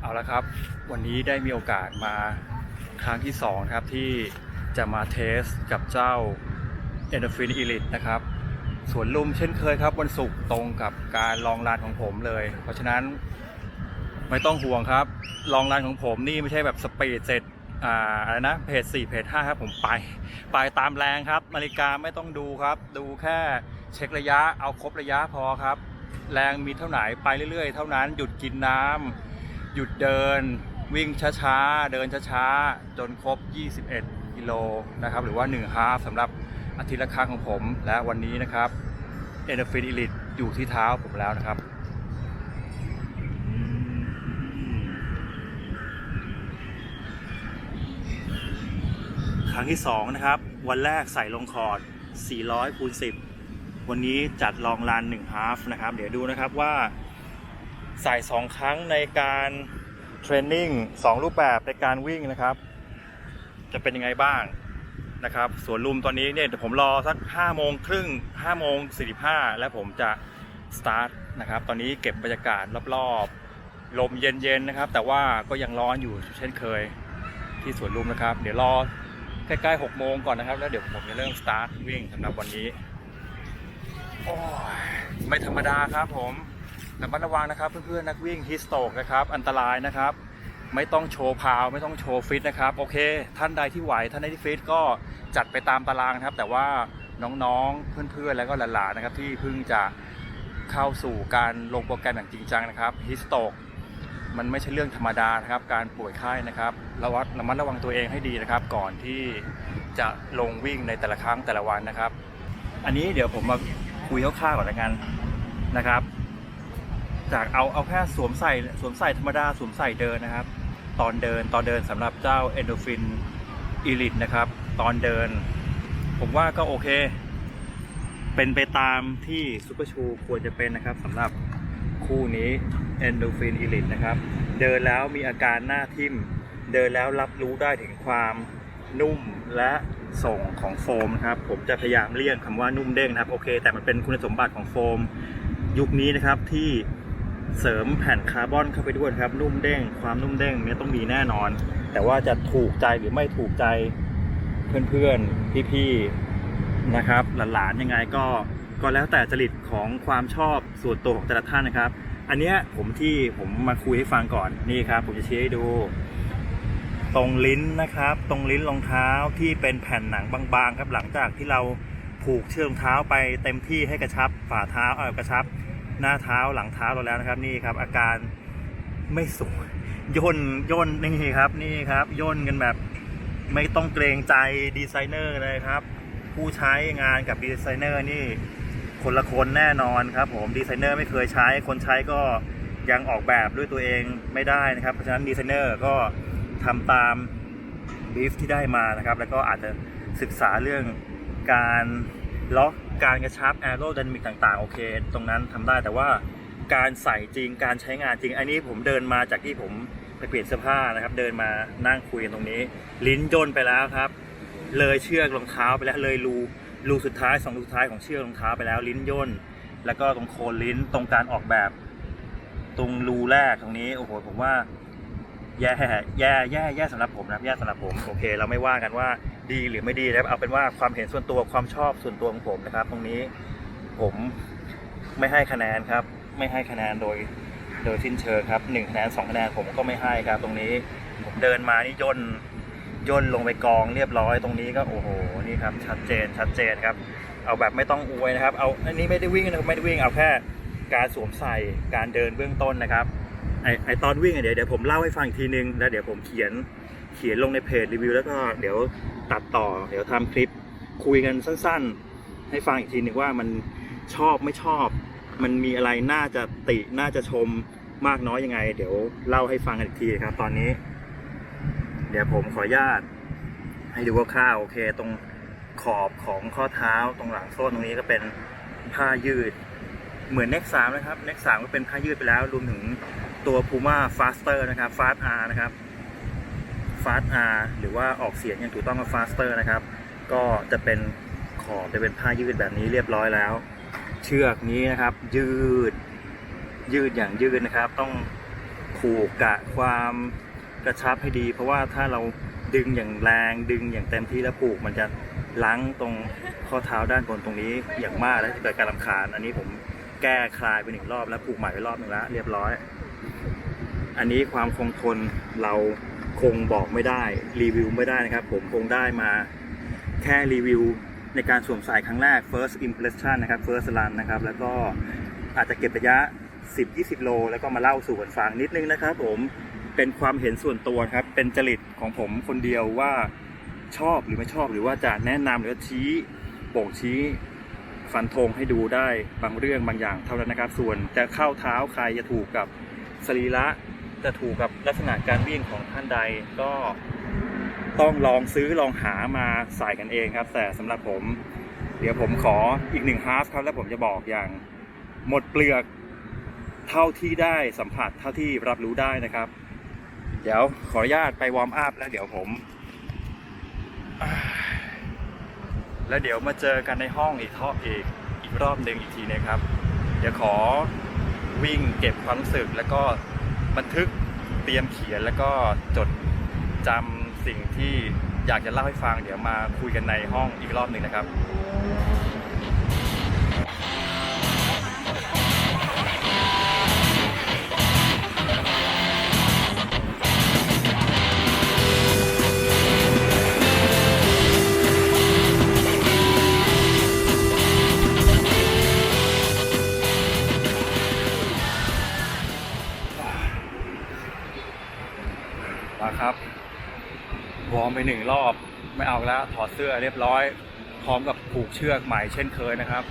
เอาละครับ วันนี้ได้มีโอกาสมาครั้งที่2ครับที่จะมาเทสกับเจ้า e n d o r p h i n Elite นะครับสวนลุมเช่นเคยครับวันศุกร์ตรงกับการลองรานของผมเลย เพราะฉะนั้นไม่ต้องห่วงครับ ลองรานของผมนี่ไม่ใช่แบบสปีดเสร็จ อ่าอะไรนะเพจ4เพจ5ครับผมไปไปตามแรงครับนาฬิกาไม่ต้องดูครับ ดูแค่เช็คระยะเอาครบระยะพอครับ แรงมีเท่าไหนไปเรื่อย ๆ เท่านั้นหยุดกินน้ำหยุดเดิน วิ่งช้าๆ เดินช้าๆ จนครบ 21 กิโลนะครับ หรือว่า1ฮาฟสำหรับอาทิตย์ละครั้งของผม และวันนี้นะครับเอเนฟินอิลิทอยู่ที่เท้าผมแล้วนะครับ รั้งที่ 2 นะครับ วันแรกใส่ลงคอร์ด 400คูณ10 วันนี้จัดลองรัน1ฮาฟนะครับ เดี๋ยวดูนะครับว่า ใส่ 2 ครั้งในการเทรนนิ่ง2รูปแบบในการวิ่งนะครับ จะเป็นยังไงบ้างนะครับสวนลุมตอนนี้เนี่ยผมรอสัก5โมงครึ่ง5โมง45 แล้วผมจะสตาร์ทนะครับตอนนี้เก็บบรรยากาศรอบๆ ลมเย็นๆนะครับ แต่ว่าก็ยังร้อนอยู่เช่นเคยที่สวนลุมนะครับ เดี๋ยวรอ ใกล้ๆ6โมงก่อนนะครับ แล้วเดี๋ยวผมจะเริ่มสตาร์ทวิ่งสำหรับวันนี้โอ้ยไม่ธรรมดาครับผมระมัดระวังนะครับ เพื่อนๆนักวิ่งฮิสโตกนะครับ อันตรายนะครับ ไม่ต้องโชว์พาว ไม่ต้องโชว์ฟิตนะครับ โอเค ท่านใดที่ไหวท่านใดที่ฟิตก็จัดไปตามตารางนะครับ แต่ว่าน้องๆ เพื่อนๆ แล้วก็หลานๆนะครับ ที่เพิ่งจะเข้าสู่การลงโปรแกรมอย่างจริงจังนะครับฮิสโตก มันไม่ใช่เรื่องธรรมดานะครับ การป่วยไข้นะครับระวัดระมัดระวังตัวเองให้ดีนะครับ ก่อนที่จะลงวิ่งในแต่ละครั้งแต่ละวันนะครับ อันนี้เดี๋ยวผมมาคุยคร่าวๆก่อนละกันนะครับ จากเอาเอาแค่สวมใส่สวมใส่ธรรมดาสวมใส่เดินนะครับ ตอนเดินตอนเดินสำหรับเจ้า Endorphin Elite นะครับ ตอนเดิน ผมว่าก็โอเค เป็นไปตามที่ซูเปอร์ชูควรจะเป็นนะครับสำหรับคู่นี้ Endorphin Elite นะครับ เดินแล้วมีอาการหน้าทิ่ม เดินแล้วรับรู้ได้ถึงความนุ่มและส่งของโฟมนะครับ ผมจะพยายามเลี่ยงคำว่านุ่มเด้งนะครับ โอเค แต่มันเป็นคุณสมบัติของโฟม ยุคนี้นะครับที่เสริมแผ่นคาร์บอนเข้าไปด้วยครับ นุ่มเด้ง ความนุ่มเด้งเนี้ต้องมีแน่นอน แต่ว่าจะถูกใจหรือไม่ถูกใจเพื่อนๆ พี่ๆ นะครับ หลานๆ ยังไงก็ ก็แล้วแต่จริตของความชอบส่วนตัวของแต่ละท่านนะครับ อันเนี้ยผมที่ผมมาคุยให้ฟังก่อนนี่ครับ ผมจะชี้ให้ดู ตรงลิ้นนะครับ ตรงลิ้นรองเท้าที่เป็นแผ่นหนังบางๆ ครับ หลังจากที่เราผูกเชือกรองเท้าไปเต็มที่ให้กระชับฝ่าเท้าเออกระชับ หน้าเท้าหลังเท้าเราแล้วนะครับ นี่ครับ อาการไม่สวยย่นย่นนี่ครับนี่ครับย่นกันแบบไม่ต้องเกรงใจดีไซเนอร์เลยครับ ผู้ใช้งานกับดีไซเนอร์นี่ คนละคนแน่นอนครับผมดีไซเนอร์ไม่เคยใช้ คนใช้ก็ยังออกแบบด้วยตัวเองไม่ได้นะครับ เพราะฉะนั้นดีไซเนอร์ก็ทำตามบีฟที่ได้มานะครับ แล้วก็อาจจะศึกษาเรื่องการล็อกการกระชับแอโร d y นามิกต่างๆ โอเค ตรงนั้นทำได้แต่ว่าการใส่จริงการใช้งานจริง อันนี้ผมเดินมาจากที่ผมไปเปลี่ยนเสื้อผ้านะครับ เดินมานั่งคุยกันตรงนี้ ลิ้นย่นไปแล้วครับ เลยเชือกรองเท้าไปแล้วเลยรู รูสุดท้ายสองรูสุดท้ายของเชือกรองเท้าไปแล้วลิ้นย่น แล้วก็ตรงโคนลิ้นตรงการออกแบบ ตรงรูแรกตรงนี้โอ้โหผมว่าแย่แย่แย่แย่สำหรับผมนะครับแย่สำหรับผมโอเค เราไม่ว่ากันว่าดีหรือไม่ดีนะเอาเป็นว่าความเห็นส่วนตัวความชอบส่วนตัวของผมนะครับ ตรงนี้ผมไม่ให้คะแนนครับ ไม่ให้คะแนนโดยโดยสิ้นเชิงครับหนึ่งคะแนนสองคะแนนผมก็ไม่ให้ครับ ตรงนี้ผมเดินมานี่ย่น ย่นลงไปกองเรียบร้อยตรงนี้ก็โอ้โหนี่ครับชัดเจนชัดเจนครับ เอาแบบไม่ต้องอวยนะครับ เอาอันนี้ไม่ได้วิ่งนะครับไม่ได้วิ่งเอาแค่การสวมใส่การเดินเบื้องต้นนะครับไอไอตอนวิ่งอะเดี๋ยวเดี๋ยวผมเล่าให้ฟังอีกทีนึงแล้วเดี๋ยวผมเขียนเขียนลงในเพจรีวิวแล้วก็เดี๋ยวตัดต่อ เดี๋ยวทำคลิปคุยกันสั้นๆ ให้ฟังอีกทีนึงว่ามันชอบไม่ชอบ มันมีอะไรน่าจะติน่าจะชมมากน้อยยังไง เดี๋ยวเล่าให้ฟังกันอีกทีครับตอนนี้ เดี๋ยวผมขออนุญาต ให้ดูคร่าวๆโอเค ตรงขอบของข้อเท้าตรงหลังโซ่ตรงนี้ก็เป็นผ้ายืด เหมือน Next 3นะครับ Next 3ก็เป็นผ้ายืดไปแล้วรวมถึงตัว Puma Faster นะครับ Fast R นะครับ Fast R หรือว่าออกเสียงอย่างถูกต้องกับ Faster นะครับ ก็จะเป็นขอบจะเป็นผ้ายืดแบบนี้เรียบร้อยแล้ว เชือกนี้นะครับ ยืดยืดอย่างยืดนะครับ ต้องผูกกะความ กระชับให้ดี เพราะว่าถ้าเราดึงอย่างแรงดึงอย่างเต็มที่แล้วผูก มันจะล้างตรงข้อเท้าด้านบนตรงนี้อย่างมากแล้วจะเกิดการลำคาญ อันนี้ผมแก้คลายไปหนึ่งรอบแล้วผูกใหม่ไปรอบหนึ่งแล้วเรียบร้อย อันนี้ความคงทนเราคงบอกไม่ได้รีวิวไม่ได้นะครับ ผมคงได้มาแค่รีวิวในการสวมใส่ครั้งแรก first impression นะครับ first run นะครับ แล้วก็อาจจะเก็บระยะ 10-20 โล แล้วก็มาเล่าสู่กันฟังนิดนึงนะครับผม เป็นความเห็นส่วนตัวครับ เป็นจริตของผมคนเดียวว่าชอบหรือไม่ชอบหรือว่าจะแนะนำหรือชี้บ่งชี้ฟันธงให้ดูได้บางเรื่องบางอย่างเท่านั้นนะครับ ส่วนจะเข้าเท้าใครจะถูกกับสรีระจะถูกกับลักษณะการวิ่งของท่านใดก็ต้องลองซื้อลองหามาใส่กันเองครับ แต่สำหรับผม เดี๋ยวผมขออีกหนึ่งฮาฟครับแล้วผมจะบอกอย่างหมดเปลือกเท่าที่ได้สัมผัสเท่าที่รับรู้ได้นะครับ ดี๋ยวขออนุญาตไปวอร์มอัพแล้วเดี๋ยวผม แล้วเดี๋ยวมาเจอกันในห้องอีกทอบอีกอีกรอบหนึ่งอีกทีนะครับ เดี๋ยวขอวิ่งเก็บความรู้สึกแล้วก็บันทึกเตรียมเขียนแล้วก็จดจำสิ่งที่อยากจะเล่าให้ฟัง เดี๋ยวมาคุยกันในห้องอีกรอบหนึ่งนะครับ วอร์มไปหนึ่งรอบ ไม่เอาแล้วถอดเสื้อเรียบร้อย พร้อมกับผูกเชือกใหม่เช่นเคยนะครับ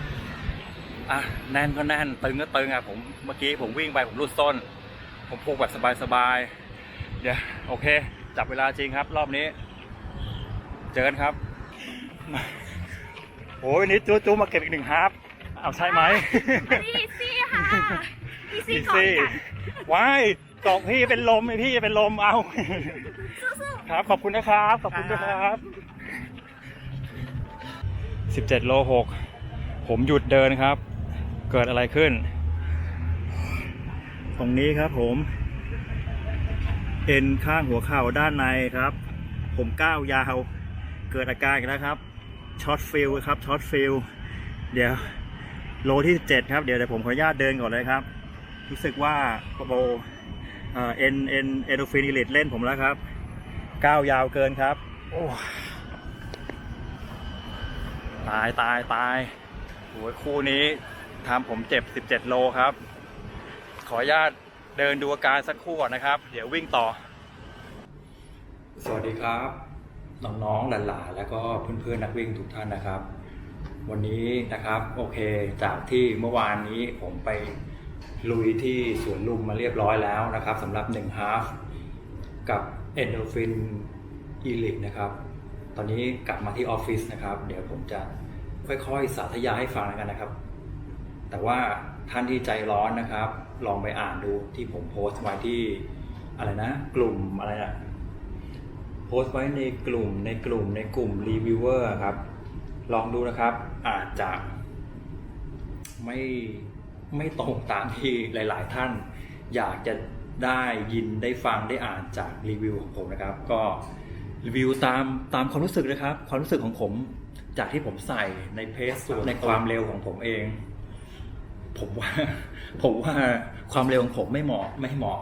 อะแน่นก็แน่นตึงก็ตึงอะผมเมื่อกี้ผมวิ่งไปผมรูดส้น ผมผูกแบบสบายๆเดี๋ยวโอเค จับเวลาจริงครับ รอบนี้ เจอกันครับโอ้ยนี่จูจูมาเก็บอีกหนึ่งฮาร์ฟเอาใช่ไหมอีซี่ค่ะ อีซี่อีก่อนซี่กันว้ายกอกพี่เป็นลมไอพี่เป็นลมเอา สู้ครับ ขอบคุณนะครับ ขอบคุณนะครับสิบเจ็ดโลหกผมหยุดเดินครับ เกิดอะไรขึ้น ตรงนี้ครับผม เอ็นข้างหัวเข่าด้านในครับ ผมก้าวยาว เกิดอาการอีกแล้วครับช็อตฟิลครับช็อตฟิลเดี๋ยว โลที่ 17 ครับ เดี๋ยวเดี๋ยวผมขออนุญาตเดินก่อนเลยครับ รู้สึกว่าโบเอ่อเอ็นเอ็นเอโดฟินิลิตเล่นผมแล้วครับก้าวยาวเกินครับโอ้ตายตายตายโอ้ยคู่นี้ทำผมเจ็บ 17 โลครับ ขออนุญาตเดินดูอาการสักครู่ก่อนนะครับ เดี๋ยววิ่งต่อ สวัสดีครับ น้องๆหลานๆแล้วก็เพื่อนๆนักวิ่งทุกท่านนะครับ วันนี้นะครับโอเคจากที่เมื่อวานนี้ผมไป ลุยที่สวนลุมมาเรียบร้อยแล้วนะครับสำหรับ1 half กับ Endorphin e l i t นะครับ ตอนนี้กลับมาที่ออฟฟิศนะครับ เดี๋ยวผมจะค่อยๆ สาธยายให้ฟังกันนะครับ แต่ว่าท่านที่ใจร้อนนะครับ ลองไปอ่านดูที่ผมโพสต์ไว้ที่อะไรนะ กลุ่มอะไรนะโพสต์ไว้ในกลุ่มในกลุ่มในกลุ่มรีวิวเวอร์ครับ ลองดูนะครับอาจจะไม่ ไม่ตรงตามที่หลาย ๆ ท่าน อยากจะได้ยินได้ฟังได้อ่านจากรีวิวของผมนะครับ ก็รีวิวตามตามความรู้สึกนะครับ ความรู้สึกของผมจากที่ผมใส่ในเพจส่วนในความเร็วของผมเอง ผมว่าผมว่าความเร็วของผมไม่เหมาะไม่เหมาะ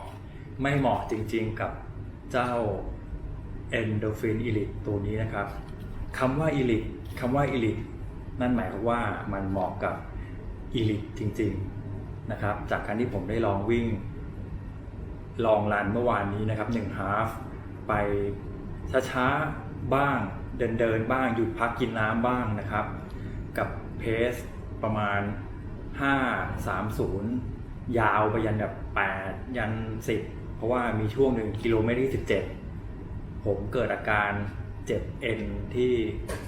ไม่เหมาะจริง ๆ กับเจ้า Endorphin Elite ตัวนี้นะครับคำว่า Elite คำว่า Elite นั่นหมายความว่ามันเหมาะกับ Elite จริง ๆ นะครับ จากการที่ผมได้ลองวิ่ง ลองรันเมื่อวานนี้นะครับหนึ่งฮาฟไปช้าๆบ้างเดินเดินๆบ้างหยุดพักกินน้ำบ้างนะครับ กับเพสประมาณ 5 3 0 ยาวไปยันแบบ 8 ยัน 10 เพราะว่ามีช่วงหนึ่งกิโลเมตรที่ 17 ผมเกิดอาการเจ็บเอ็นที่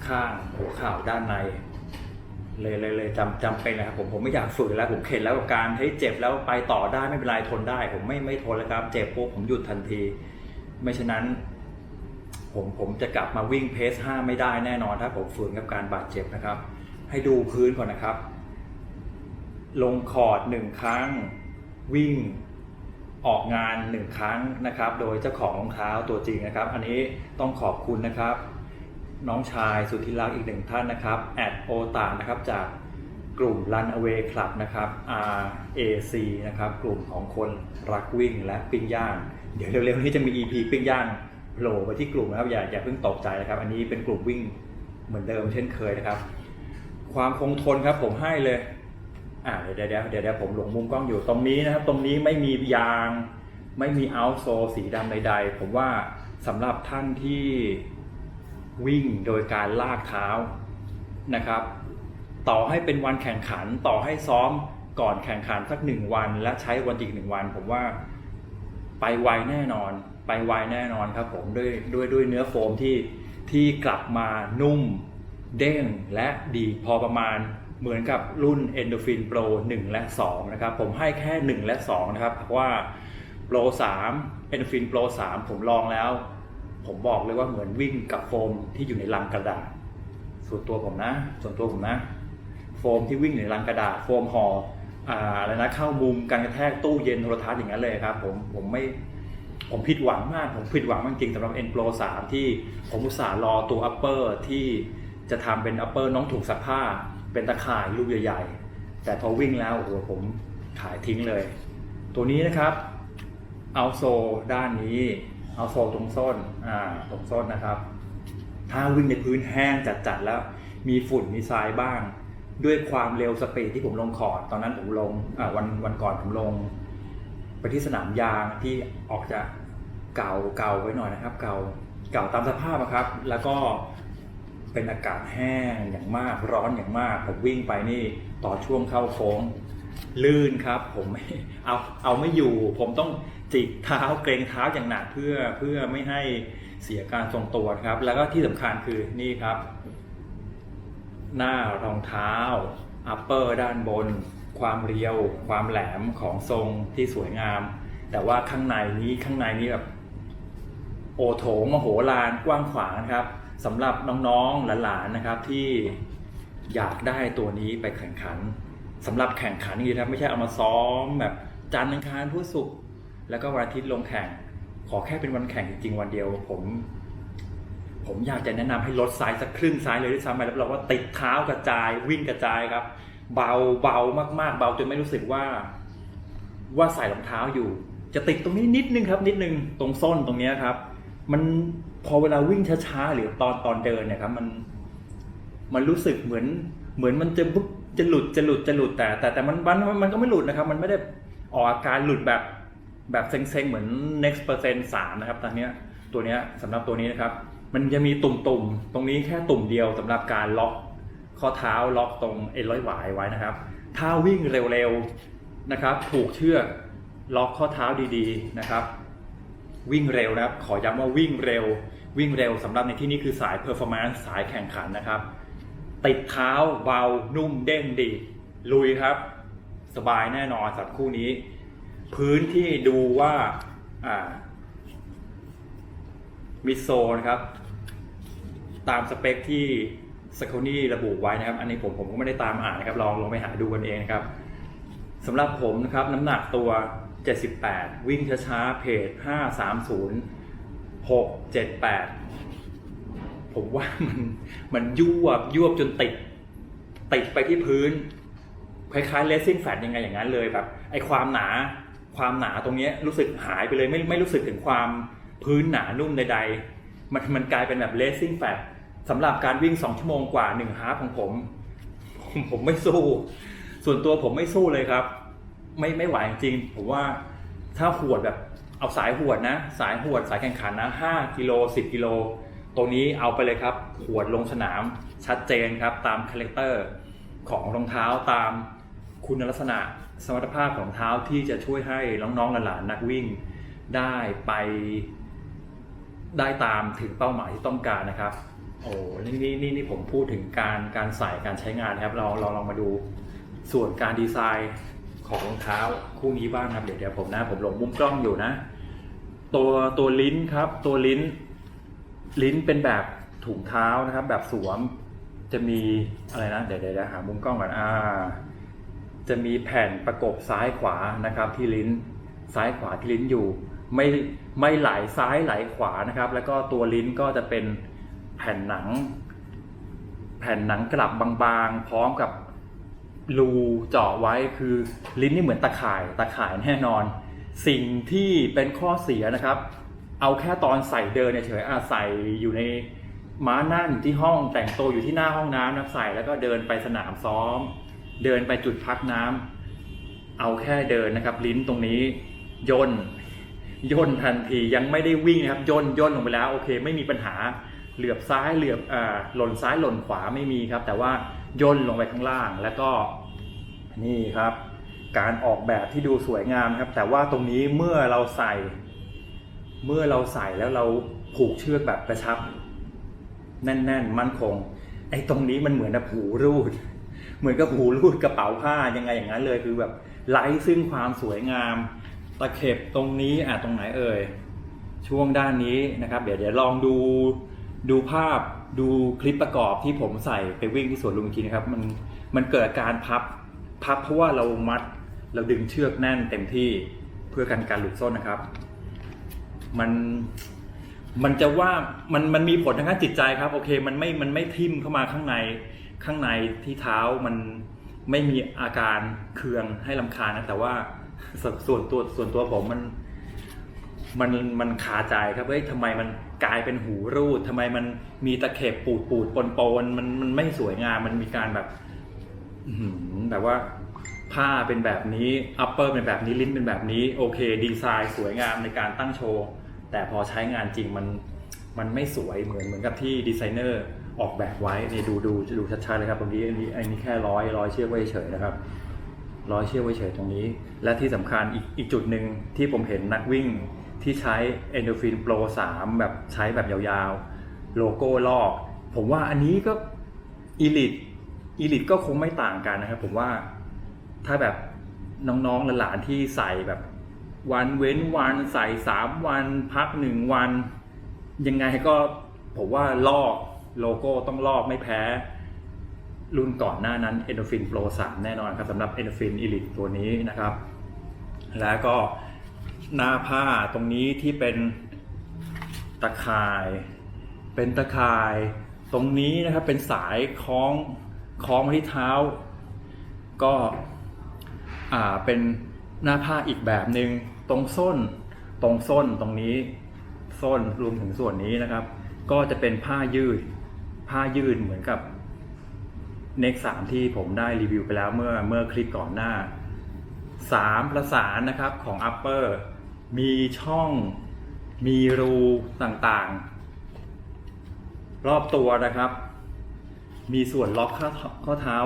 ข้างหัวเข่าด้านใน เลยเลยเลยจำจำเป็นนะครับผมผมไม่อยากฝืนแล้วผมเข็ดแล้วกับการเฮ้ยเจ็บแล้วไปต่อได้ไม่เป็นไรทนได้ ผมไม่ไม่ทนแล้วครับ เจ็บปุ๊บผมหยุดทันที ไม่ฉะนั้น ผมผมจะกลับมาวิ่งเพส5ไม่ได้แน่นอนถ้าผมฝืนกับการบาดเจ็บนะครับ ให้ดูพื้นก่อนนะครับ ลงคอร์ดหนึ่งครั้ง วิ่งออกงานหนึ่งครั้งนะครับ โดยเจ้าของรองเท้าตัวจริงนะครับ อันนี้ต้องขอบคุณนะครับ น้องชายสุดที่รักอีกหนึ่งท่านนะครับแอดโอตานะครับจากกลุ่ม Runaway Club นะครับ RAC นะครับกลุ่มของคนรักวิ่งและปิ้งย่าง เดี๋ยวเร็วๆนี้จะมี EP ปิ้งย่างโผล่ไปที่กลุ่มนะครับอย่าอย่าเพิ่งตกใจนะครับ อันนี้เป็นกลุ่มวิ่งเหมือนเดิมเช่นเคยนะครับ ความคงทนครับผมให้เลยอ่าเดี๋ยวเดี๋ยวเดี๋ยวเดี๋ยวผมหลงมุมกล้องอยู่ตรงนี้นะครับ ตรงนี้ไม่มียาง ไม่มีเอาโซสีดำใดๆ ผมว่าสำหรับท่านที่ วิ่งโดยการลากเท้านะครับ ต่อให้เป็นวันแข่งขันต่อให้ซ้อมก่อนแข่งขันสักหนึ่งวัน และใช้วันอีกหนึ่งวัน ผมว่าไปไวแน่นอน ไปไวแน่นอนครับผมด้วยด้วยด้วยเนื้อโฟมที่ที่กลับมานุ่มเด้งและดีพอประมาณเหมือนกับรุ่น Endorphin Pro 1 และ 2 นะครับ ผมให้แค่ 1 และ 2 นะครับ เพราะว่า Pro 3 Endorphin Pro 3 ผมลองแล้ว ผมบอกเลยว่าเหมือนวิ่งกับโฟมที่อยู่ในลังกระดาษ ส่วนตัวผมนะ ส่วนตัวผมนะ โฟมที่วิ่งอยู่ในลังกระดาษ โฟมห่ออ่าอะไรนะเข้ามุมการกระแทกตู้เย็นโทรทัศน์อย่างนั้นเลยครับ ผมผมไม่ผมผิดหวังมาก ผมผิดหวังมากจริงสำหรับ N Pro 3 ที่ผมอุตส่าห์รอตัว upper ที่จะทำเป็น upper น้องถุงซักผ้า เป็นตะข่ายลูกใหญ่ๆ แต่พอวิ่งแล้วโอ้โหผมขายทิ้งเลย ตัวนี้นะครับเอาโซด้านนี้ เอาโซตรงส้นอ่าตรงส้นนะครับ ถ้าวิ่งในพื้นแห้งจัดๆแล้ว มีฝุ่นมีทรายบ้าง ด้วยความเร็วสปีดที่ผมลงคอดตอนนั้นผมลงอ่าวันวันก่อนผมลง ไปที่สนามยางที่ออกจะเก่าเก่าไว้หน่อยนะครับ เก่าเก่าตามสภาพครับ แล้วก็เป็นอากาศแห้งอย่างมากร้อนอย่างมากผมวิ่งไปนี่ต่อช่วงเข้าโค้ง ลื่นครับ ผมเอาเอาไม่อยู่ ผมต้องจิกเท้าเกรงเท้าอย่างหนักเพื่อเพื่อไม่ให้เสียการทรงตัวครับ แล้วก็ที่สำคัญคือนี่ครับ หน้ารองเท้าอัปเปอร์ด้านบน ความเรียว ความแหลมของทรงที่สวยงาม แต่ว่าข้างในนี้ข้างในนี้แบบโอโถงมโหฬารกว้างขวางนะครับสำหรับน้องๆหลานๆนะครับที่อยากได้ตัวนี้ไปแข่งขัน สำหรับแข่งขันนี่นะครับไม่ใช่เอามาซ้อมแบบจันทร์อังคารพุธศุกร์แล้วก็วันอาทิตย์ลงแข่ง ขอแค่เป็นวันแข่งจริงๆวันเดียว ผม ผมอยากจะแนะนำให้ลดไซส์สักครึ่งไซส์เลยด้วยซ้ำไปแล้วเราว่าติดเท้ากระจายวิ่งกระจายครับ เบาเบามากๆ เบาจนไม่รู้สึกว่า ว่าใส่รองเท้าอยู่ จะติดตรงนี้นิดนึงครับ นิดนึงตรงส้นตรงนี้ครับ มันพอเวลาวิ่งช้าๆหรือตอนตอนเดินเนี่ยครับ มัน มันรู้สึกเหมือนเหมือนมันจะปุ๊บ จะหลุดจะหลุดจะหลุดแต่แต่แต่มันมันมันก็ไม่หลุดนะครับ มันไม่ได้ออกอาการหลุดแบบแบบเซ็งๆ เหมือน next percent สามนะครับตอนเนี้ยตัวเนี้ยสำหรับตัวนี้นะครับ มันจะมีตุ่มๆตรงนี้แค่ตุ่มเดียวสำหรับการล็อกข้อเท้าล็อกตรงเอ็นร้อยหวายไว้นะครับ ถ้าวิ่งเร็วๆนะครับ ผูกเชือกล็อกข้อเท้าดีๆนะครับ วิ่งเร็วนะครับ ขอย้ำว่าวิ่งเร็ว วิ่งเร็วสำหรับในที่นี้คือสายเพอร์ฟอร์แมนซ์สายแข่งขันนะครับ ติดเท้าเบานุ่มเด้งดี ลุยครับ สบายแน่นอนสำหรับคู่นี้ พื้นที่ดูว่าอ่ามิโซนะครับ ตามสเปคที่สก o นี่ระบุไว้นะครับ อันนี้ผมผมก็ไม่ได้ตามอ่านนะครับ ลองลองไปหาดูกันเองนะครับสำหรับผมนะครับ น้ำหนักตัว 78 วิ่งช้าๆเพจ 530 678 ผมว่ามันมันยวบยวบจนติด ติดไปที่พื้น คล้ายๆเลสซิ่งแฟตยังไงอย่างนั้นเลยแบบไอความหนาความหนาตรงนี้รู้สึกหายไปเลยไม่ไม่รู้สึกถึงความพื้นหนานุ่มใดๆ มันมันกลายเป็นแบบเลสซิ่งแฟตสำหรับการวิ่ง 2 ชั่วโมงกว่า1ฮาฟของผม ผมผมไม่สู้ ส่วนตัวผมไม่สู้เลยครับ ไม่ไม่ไหวจริง ผมว่าถ้าหวดแบบเอาสายหวดนะ สายหวดสายแข่งขันนะ5กิโล10กิโล ตรงนี้เอาไปเลยครับหวดลงสนามชัดเจนครับ ตามคาแรคเตอร์ของรองเท้าตามคุณลักษณะสมรรถภาพของรองเท้าที่จะช่วยให้น้องๆหลานๆนักวิ่งได้ไปได้ตามถึงเป้าหมายที่ต้องการนะครับ โอ้นี่นี่นี่นี่ผมพูดถึงการการใส่การใช้งานนะครับ เราเราลองมาดูส่วนการดีไซน์ของรองเท้าคู่นี้บ้างครับ เดี๋ยวเดี๋ยวผมนะผมหลงมุมกล้องอยู่นะ ตัวตัวลิ้นครับ ตัวลิ้น ลิ้นเป็นแบบถุงเท้านะครับ แบบสวมจะมีอะไรนะเดี๋ยวเดี๋ยวหามุมกล้องก่อนอ่า จะมีแผ่นประกบซ้ายขวานะครับ ที่ลิ้นซ้ายขวาที่ลิ้นอยู่ ไม่ไม่ไหลซ้ายไหลขวานะครับ แล้วก็ตัวลิ้นก็จะเป็นแผ่นหนัง แผ่นหนังกลับบางๆ พร้อมกับรูเจาะไว้คือลิ้นนี่เหมือนตะข่ายตะข่ายแน่นอน สิ่งที่เป็นข้อเสียนะครับ เอาแค่ตอนใส่เดินเฉยๆอะใส่อยู่ในม้านั่งอยู่ที่ห้องแต่งตัวอยู่ที่หน้าห้องน้ำนะใส่แล้วก็เดินไปสนามซ้อม เดินไปจุดพักน้ำเอาแค่เดินนะครับ ลิ้นตรงนี้ย่นย่นทันทียังไม่ได้วิ่งนะครับย่นย่นลงไปแล้วโอเค ไม่มีปัญหาเหลือบซ้ายเหลือบอ่าหล่นซ้ายหล่นขวาไม่มีครับ แต่ว่าย่นลงไปข้างล่างแล้วก็นี่ครับ การออกแบบที่ดูสวยงามครับ แต่ว่าตรงนี้เมื่อเราใส่ เมื่อเราใส่แล้วเราผูกเชือกแบบกระชับ แน่น ๆ มั่นคง ไอ้ตรงนี้มันเหมือนกับหูรูด เหมือนกับหูรูดกระเป๋าผ้ายังไงอย่างนั้นเลยคือแบบไร้ซึ่งความสวยงาม ตะเข็บตรงนี้อะตรงไหนเอ่ยช่วงด้านนี้นะครับ เดี๋ยวเดี๋ยวลองดูดูภาพดูคลิปประกอบที่ผมใส่ไปวิ่งที่สวนลุมพินีนะครับ มันมันเกิดการพับพับเพราะว่าเรามัดเราดึงเชือกแน่นเต็มที่เพื่อกันการหลุดส้นนะครับ มันมันจะว่ามันมันมีผลทางด้านจิตใจครับ โอเค มันไม่มันไม่ทิ่มเข้ามาข้างในข้างในที่เท้ามันไม่มีอาการเคืองให้ลำคาญนะแต่ว่าสส่วนตัวส่วนตัวผมมันมันมันคาใจครับเฮ้ยทำไมมันกลายเป็นหูรูดทำไมมันมีตะเข็บปูดปูดปนปนมันมันไม่สวยงามมันมีการแบบแบบว่า ผ้าเป็นแบบนี้อัปเปอร์เป็นแบบนี้ลิ้นเป็นแบบนี้โอเค ดีไซน์สวยงามในการตั้งโชว์ แต่พอใช้งานจริงมันมันไม่สวยเหมือนเหมือนกับที่ดีไซเนอร์ออกแบบไว้นี่ดูดูดูชัดๆเลยครับตรงนี้อันนี้อันนี้แค่ร้อยร้อยเชือกไว้เฉยนะครับร้อยเชือกไว้เฉยตรงนี้ และที่สำคัญอีกอีกจุดหนึ่งที่ผมเห็นนักวิ่งที่ใช้ Endorphin Pro 3 แบบใช้แบบยาวๆ โลโก้ลอก ผมว่าอันนี้ก็ Elite Elite ก็คงไม่ต่างกันนะครับ ผมว่า ถ้าแบบน้องๆหลานๆที่ใส่แบบวันเว้นวันใส่3วันพัก1วัน ยังไงก็ผมว่าลอกโลโก้ต้องลอกไม่แพ้ รุ่นก่อนหน้านั้น e n d o p h i n Pro 3 แน่นอนครับสำหรับ e n d o p h i n Elite ตัวนี้นะครับ แล้วก็หน้าผ้าตรงนี้ที่เป็นตะข่าย เป็นตะข่าย ตรงนี้นะครับเป็นสายคล้องคล้องที่เท้า ก็ อ่าเป็นหน้าผ้าอีกแบบหนึ่งตรงส้น ตรงส้นตรงนี้ส้นรวมถึงส่วนนี้นะครับ ก็จะเป็นผ้ายืด ผ้ายืดเหมือนกับเน็กสามที่ผมได้รีวิวไปแล้วเมื่อเมื่อคลิปก่อนหน้าสามประสานนะครับของ upper มีช่องมีรูต่างๆ รอบตัวนะครับ มีส่วนล็อกข้อเท้า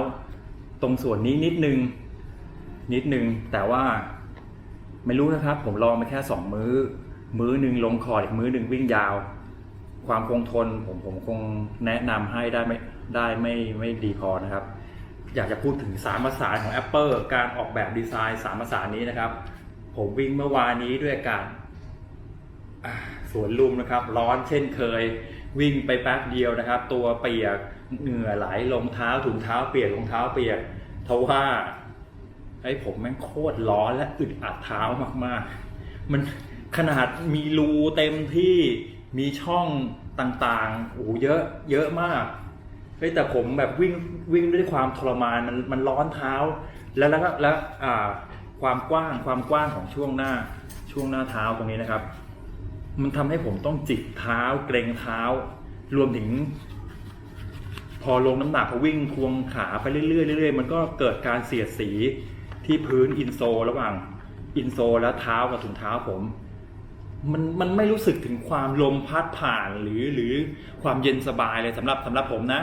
ตรงส่วนนี้นิดนึง นิดนึง แต่ว่าไม่รู้นะครับ ผมลองมาแค่สองมื้อ มื้อหนึ่งลงคอร์ดอีกมื้อหนึ่งวิ่งยาว ความคงทนผมผมคงแนะนำให้ได้ไม่ได้ไม่ไม่ดีพอนะครับ อยากจะพูดถึงสามภาษาของ Apple การออกแบบดีไซน์สามภาษานี้นะครับ ผมวิ่งเมื่อวานนี้ด้วยอากาศสวนลุมนะครับ ร้อนเช่นเคย วิ่งไปแป๊บเดียวนะครับ ตัวเปียกเหงื่อไหลรองเท้าถุงเท้าเปียกรองเท้าเปียกทว่า ไอ้ผมแม่งโคตรร้อนและอึดอัดเท้ามากๆ มันขนาดมีรูเต็มที่มีช่องต่างๆโอ้เยอะเยอะมากเฮ้ยแต่ผมแบบวิ่งวิ่งด้วยความทรมานมันมันร้อนเท้า แล้วแล้วก็แล้วอ่าความกว้างความกว้างของช่วงหน้าช่วงหน้าเท้าตรงนี้นะครับ มันทำให้ผมต้องจิกเท้าเกรงเท้า รวมถึง พอลงน้ำหนักพอวิ่งควงขาไปเรื่อยๆเรื่อยๆมันก็เกิดการเสียดสี ที่พื้นอินโซลระหว่างอินโซลและเท้ากับถุงเท้าผม มันมันไม่รู้สึกถึงความลมพัดผ่านหรือหรือความเย็นสบายเลยสำหรับสำหรับผมนะ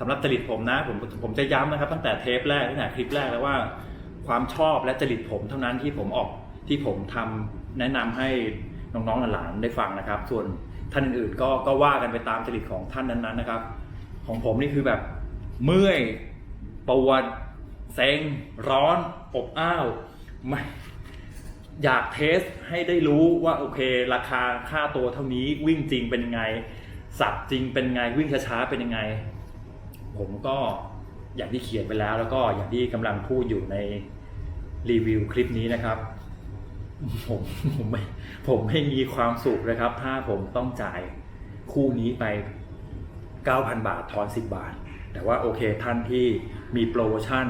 สำหรับจริตผมนะผมผมจะย้ำนะครับ ตั้งแต่เทปแรกตั้งแต่คลิปแรกแล้วว่า ความชอบและจริตผมเท่านั้นที่ผมออกที่ผมทำแนะนำให้น้องๆหลานๆได้ฟังนะครับ ส่วนท่านอื่นๆก็ก็ว่ากันไปตามจริตของท่านนั้นๆนะครับ ของผมนี่คือแบบเมื่อยปวด เซ็งร้อนอบอ้าวไม่อยากเทสให้ได้รู้ว่าโอเค ราคาค่าตัวเท่านี้วิ่งจริงเป็นยังไง สับจริงเป็นไงวิ่งช้าๆเป็นยังไง ผมก็อย่างที่เขียนไปแล้ว แล้วก็อย่างที่กำลังพูดอยู่ในรีวิวคลิปนี้นะครับ ผมผมไม่ผมไม่มีความสุขนะครับ ถ้าผมต้องจ่ายคู่นี้ไป 9,000 บาททอน 10 บาท แต่ว่าโอเคท่านที่มีโปรโมชั่น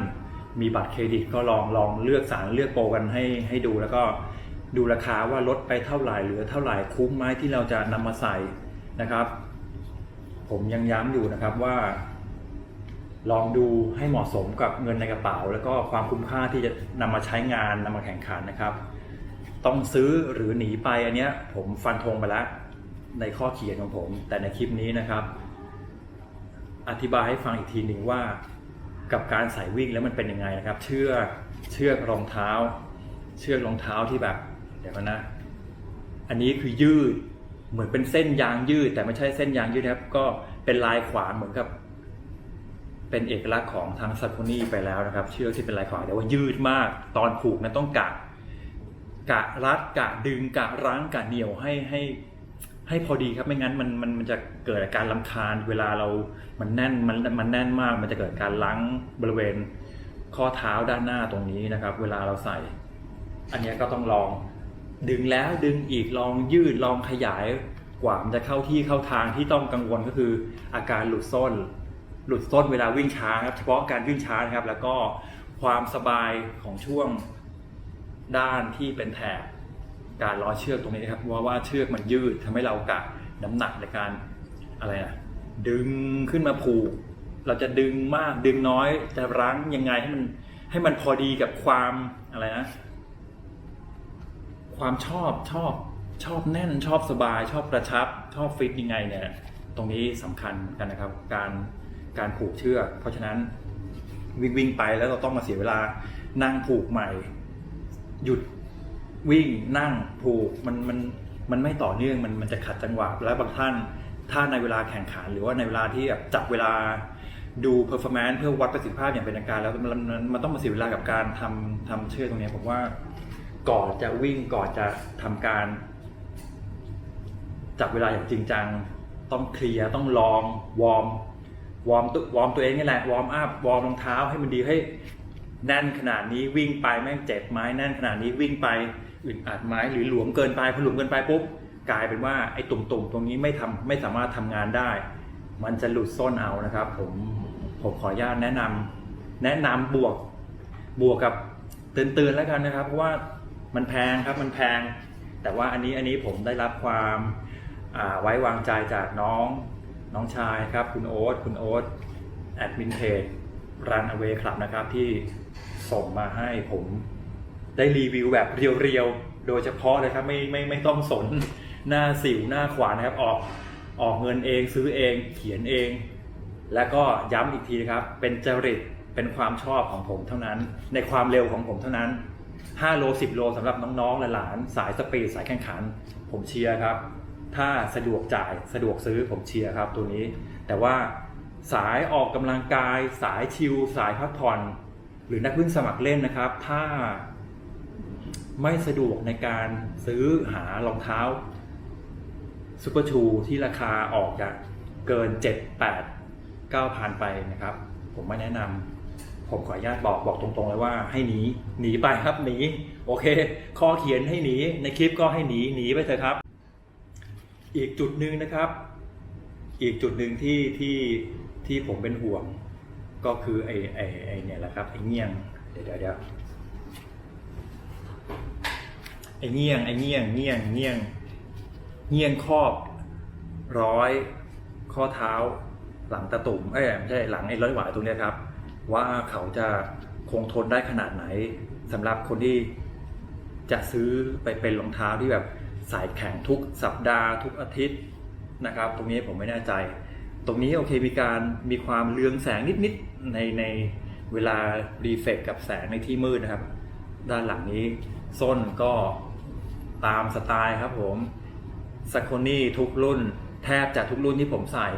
มีบัตรเครดิตก็ลองลองเลือกสารเลือกโปรกันให้ให้ดูแล้วก็ดูราคาว่าลดไปเท่าไหร่เหลือเท่าไหร่คุ้มไหมที่เราจะนำมาใส่นะครับ ผมยังย้ำอยู่นะครับว่า ลองดูให้เหมาะสมกับเงินในกระเป๋า แล้วก็ความคุ้มค่าที่จะนำมาใช้งานนำมาแข่งขันนะครับ ต้องซื้อหรือหนีไปอันเนี้ยผมฟันธงไปแล้วในข้อเขียนของผม แต่ในคลิปนี้นะครับ อธิบายให้ฟังอีกทีหนึ่งว่า กับการใส่วิ่งแล้วมันเป็นยังไงนะครับ เชือกเชือกรองเท้า เชือกรองเท้าที่แบบ เดี๋ยวก่อนนะ อันนี้คือยืดเหมือนเป็นเส้นยางยืด แต่ไม่ใช่เส้นยางยืดนะครับ ก็เป็นลายขวางเหมือนกับ เป็นเอกลักษณ์ของทางซาโคนี่ไปแล้วนะครับ เชือกที่เป็นลายขวางแต่ว่ายืดมาก ตอนผูกนั้นต้องกะกะรัดกะดึงกะรั้งกะเหนียวให้ให้ ให้พอดีครับไม่งั้นมันมันมันจะเกิดอาการลำคาญเวลาเรา มันแน่นมันมันแน่นมาก มันจะเกิดการล้างบริเวณ ข้อเท้าด้านหน้าตรงนี้นะครับ เวลาเราใส่ อันนี้ก็ต้องลอง ดึงแล้วดึงอีกลองยืดลองขยายกว่ามันจะเข้าที่เข้าทางที่ต้องกังวลก็คือ อาการหลุดส้น หลุดส้นเวลาวิ่งช้าครับเฉพาะการวิ่งช้านะครับ แล้วก็ความสบายของช่วงด้านที่เป็นแถบ การล้อเชือกตรงนี้นะครับเพราว่าเชือกมันยืดทำให้เรากะน้ำหนักในการอะไรนะดึงขึ้นมาผูก เราจะดึงมากดึงน้อยจะรั้งยังไงให้มันให้มันพอดีกับความอะไรนะ ความชอบชอบชอบแน่นชอบสบาย ชอบกระชับ ชอบฟิตยังไงเนี่ยตรงนี้สำคัญเหมือนกันนะครับ การการผูกเชือก เพราะฉะนั้นวิ่งวิ่งไปแล้วเราต้องมาเสียเวลานั่งผูกใหม่ หยุด วิ่งนั่งผูกมันมันมันไม่ต่อเนื่องมันมันจะขัดจังหวะ และบางท่านถ้าในเวลาแข่งขันหรือว่าในเวลาที่แบบจับเวลาดูเพอร์ฟอร์แมนซ์เพื่อวัดประสิทธิภาพอย่างเป็นทางการแล้วมันมันมันต้องมาเสียเวลากับการทำทำเชื่อตรงนี้ผมว่าก่อนจะวิ่งก่อนจะทำการ จับเวลาอย่างจริงจัง ต้องเคลียร์ต้องลองวอร์มวอร์มตัววอร์มตัวเองนี่แหละวอร์มอัพวอร์มรองเท้าให้มันดีให้แน่นขนาดนี้วิ่งไปแม่งเจ็บไม้แน่นขนาดนี้วิ่งไป อึดอัดไม้หรือหลวมเกินไปพอหลวมเกินไปปุ๊บกลายเป็นว่าไอ้ตุ่มๆตรงนี้ไม่ทำไม่สามารถทำงานได้ มันจะหลุดส้นเอานะครับ ผมผมขออนุญาตแนะนำแนะนำบวกบวกกับเตือนๆแล้วกันนะครับ เพราะว่ามันแพงครับมันแพง แต่ว่าอันนี้อันนี้ผมได้รับความไว้วางใจจากน้องน้องชายครับ คุณโอ๊ตคุณโอ๊ตแอดมินเพจรันอเวคลับนะครับที่ส่งมาให้ผม ได้รีวิวแบบเรียวๆ โดยเฉพาะเลยครับไม่ไม่ไม่ต้องสนหน้าสิวหน้าขวานนะครับออกออกเงินเองซื้อเองเขียนเอง แล้วก็ย้ำอีกทีนะครับ เป็นจริตเป็นความชอบของผมเท่านั้น ในความเร็วของผมเท่านั้น 5 โล 10 โลสำหรับน้องๆและหลานสายสปีดสายแข่งขัน ผมเชียร์ครับ ถ้าสะดวกจ่ายสะดวกซื้อผมเชียร์ครับตัวนี้ แต่ว่าสายออกกำลังกาย สายชิลสายพักผ่อน หรือนักวิ่งสมัครเล่นนะครับ ถ้า ไม่สะดวกในการซื้อหารองเท้าซูเปอร์ชูที่ราคาออกจะเกิน 7 8 9พันไปนะครับ ผมไม่แนะนำผมขออนุญาตบอกบอกตรงๆเลยว่าให้หนีหนีไปครับหนีโอเค ข้อเขียนให้หนีในคลิปก็ให้หนีหนีไปเถอะครับ อีกจุดหนึ่งนะครับ อีกจุดหนึ่งที่ที่ที่ผมเป็นห่วง ก็คือไอ้ไอ้ไอ้เนี่ยแหละครับไอ้เงี้ยงเดี๋ยวเดี๋ยว ไอ้เงี้ยงไอ้เงี้ยงเงี้ยงเงี้ยงเงี้ยงครอบ ร้อย ข้อเท้า หลังตะตุ่มเอ้ยไม่ใช่หลังไอ้ร้อยหวายตรงเนี้ยครับ ว่าเขาจะคงทนได้ขนาดไหนสำหรับคนที่จะซื้อไปเป็นรองเท้าที่แบบสายแข่งทุกสัปดาห์ทุกอาทิตย์นะครับ ตรงนี้ผมไม่แน่ใจ ตรงนี้โอเคมีการมีความเรืองแสงนิดๆในในเวลารีเฟกกับแสงในที่มืดนะครับ ด้านหลังนี้ส้นก็ ตามสไตล์ครับผมสโคนี่ทุกรุ่น แทบจะทุกรุ่นที่ผมใส่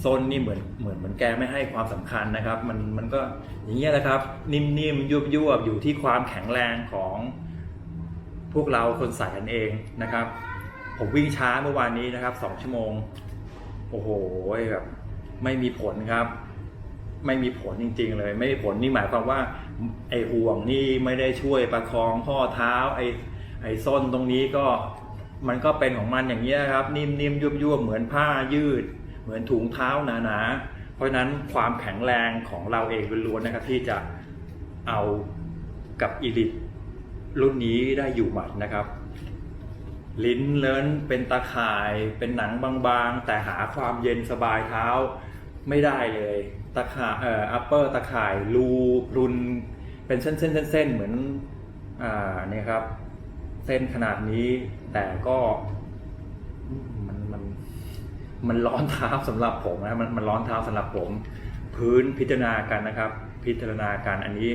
โซนนี่เหมือนเหมือนเหมือนแกไม่ให้ความสำคัญนะครับ มันมันก็อย่างเงี้ยแหละครับ นิ่มๆยุบยุบอยู่ที่ความแข็งแรงของพวกเราคนใส่กันเองนะครับ ผมวิ่งช้าเมื่อวานนี้นะครับสองชั่วโมง โอ้โหแบบไม่มีผลครับ ไม่มีผลจริง ๆ เลย ไม่มีผลนี่หมายความว่าไอ้ห่วงนี่ไม่ได้ช่วยประคองข้อเท้าไอ ไอ้ส้นตรงนี้ก็มันก็เป็นของมันอย่างเงี้ยครับ นิ่มๆยุบๆเหมือนผ้ายืด เหมือนถุงเท้าหนาๆเพราะฉะนั้นความแข็งแรงของเราเองล้วนๆนะครับ ที่จะเอากับอีลิทรุ่นนี้ได้อยู่หมัดนะครับ ลิ้นเลิ้นเป็นตาข่ายเป็นหนังบางๆ แต่หาความเย็นสบายเท้าไม่ได้เลย ตาข่ายเอ่ออัปเปอร์ตาข่ายรูรุนเป็นเส้นเส้นเส้นเส้นเหมือนอ่าเนี่ยครับ ส้นขนาดนี้ แต่ก็มันมันมันร้อนเท้าสำหรับผมนะมันมันร้อนเท้าสำหรับผม พื้นพิจารณากันนะครับ พิจารณากันอันนี้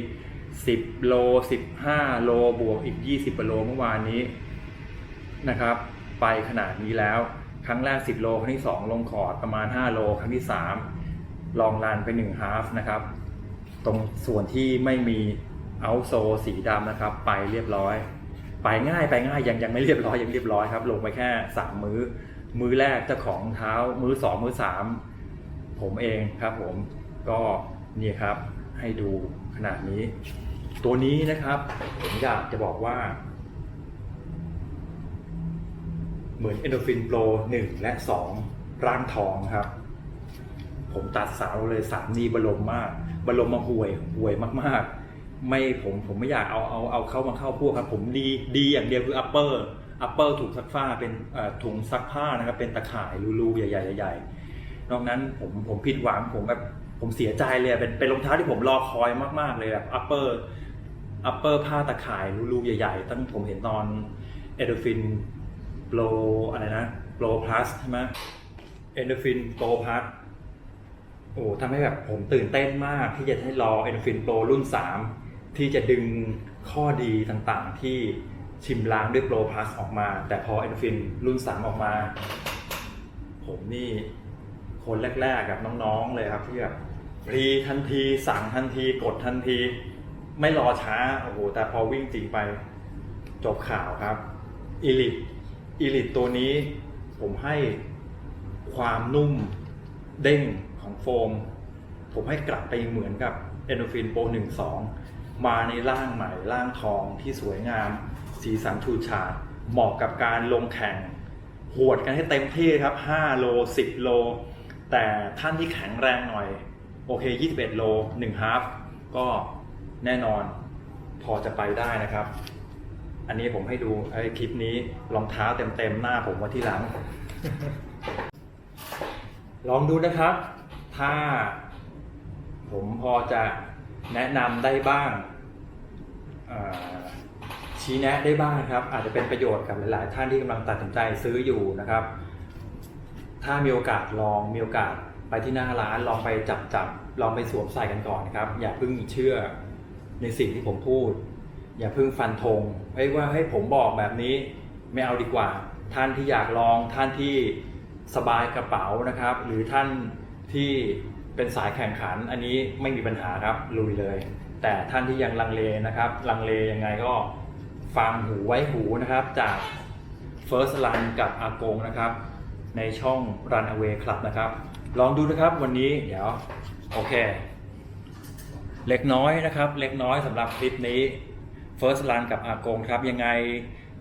10 โล 15 โลบวกอีก 20โลเมื่อวานนี้นะครับ ไปขนาดนี้แล้ว ครั้งแรก 10 โล ครั้งที่ 2 ลงคอร์ดประมาณ 5 โล ครั้งที่ 3 ลองรันไป1ฮาฟนะครับ ตรงส่วนที่ไม่มีเอาโซสีดำนะครับ ไปเรียบร้อย ไปง่ายไปง่ายยังยังไม่เรียบร้อยยังเรียบร้อยครับ ลงไปแค่ 3 มื้อ มื้อแรกเจ้าของเท้า มื้อ 2 มื้อ 3 ผมเองครับผมก็นี่ครับให้ดูขนาดนี้ ตัวนี้นะครับ ผมอยากจะบอกว่า เหมือน Endorphin Pro 1และ 2 ร่างทองครับ ผมตัดสาวเลยสามนี่บรมมาก บรมมาห่วยห่วยมากๆ ไม่ผมผมไม่อยากเอาเอาเอาเข้ามาเข้าพวกครับ ผมดีดีอย่างเดียวคือ upper upper ถูกซักผ้าเป็นถุงซักผ้านะครับเป็นตะข่ายรูๆใหญ่ๆใหญ่ๆนอกนั้นผมผมผิดหวังผมแบบผมเสียใจเลยอะเป็นเป็นรองเท้าที่ผมรอคอยมากๆเลยแบบ upper upper ผ้าตะข่ายรูๆใหญ่ๆตั้งผมเห็นตอน Endorphin โปรอะไรนะโปรพลัสใช่ไหมเอโดฟินโปรพลัสโอ้ทำให้แบบผมตื่นเต้นมากที่จะให้รอเอโดฟินโปรรุ่น 3 ที่จะดึงข้อดีต่างๆ ที่ชิมล้างด้วยโปรพลัสออกมา แต่พอเอนโดฟินรุ่น3ออกมา ผมนี่คนแรกๆกับน้องๆเลยครับที่แบบรีทันทีสั่งทันทีกดทันที ไม่รอช้าโอ้โหแต่พอวิ่งจริงไปจบข่าวครับอีลิทอีลิตตัวนี้ผมให้ความนุ่มเด้งของโฟม ผมให้กลับไปเหมือนกับ Endorphin Pro 1 2 มาในร่างใหม่ร่างทองที่สวยงาม สีสันฉูดฉาดเหมาะกับการลงแข่งหวดกันให้เต็มที่ครับ 5 โล 10 โล แต่ท่านที่แข็งแรงหน่อย โอเค 21 โล1ฮาฟก็แน่นอนพอจะไปได้นะครับ อันนี้ผมให้ดูไอ้คลิปนี้รองเท้าเต็มๆ หน้าผมมาที่หลัง ลองดูนะครับ ถ้าผมพอจะ แนะนำได้บ้างชี้แนะได้บ้างครับ อาจจะเป็นประโยชน์กับหลาย ๆ ท่านที่กำลังตัดสินใจซื้ออยู่นะครับ ถ้ามีโอกาสลองมีโอกาสไปที่หน้าร้านลองไปจับจับลองไปสวมใส่กันก่อนนะครับ อย่าเพิ่งเชื่อในสิ่งที่ผมพูด อย่าเพิ่งฟันธงเฮ้ยว่าให้ผมบอกแบบนี้ไม่เอาดีกว่า ท่านที่อยากลองท่านที่สบายกระเป๋านะครับ หรือท่านที่ เป็นสายแข่งขันอันนี้ไม่มีปัญหาครับลุยเลย แต่ท่านที่ยังลังเลนะครับ ลังเลยังไงก็ฟังหูไว้หูนะครับจาก First Run กับอากงนะครับ ในช่อง Run Away Club นะครับ ลองดูนะครับวันนี้เดี๋ยว โอเค เล็กน้อยนะครับ เล็กน้อยสำหรับคลิปนี้ First Run กับอากงครับ ยังไง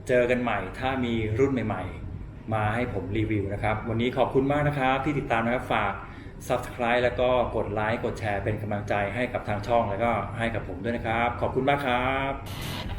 เจอกันใหม่ถ้ามีรุ่นใหม่ ๆ มาให้ผมรีวิวนะครับ วันนี้ขอบคุณมากนะครับที่ติดตามนะครับฝาก Subscribe แล้วก็กดไลค์กดแชร์เป็นกำลังใจให้กับทางช่องแล้วก็ให้กับผมด้วยนะครับ ขอบคุณมากครับ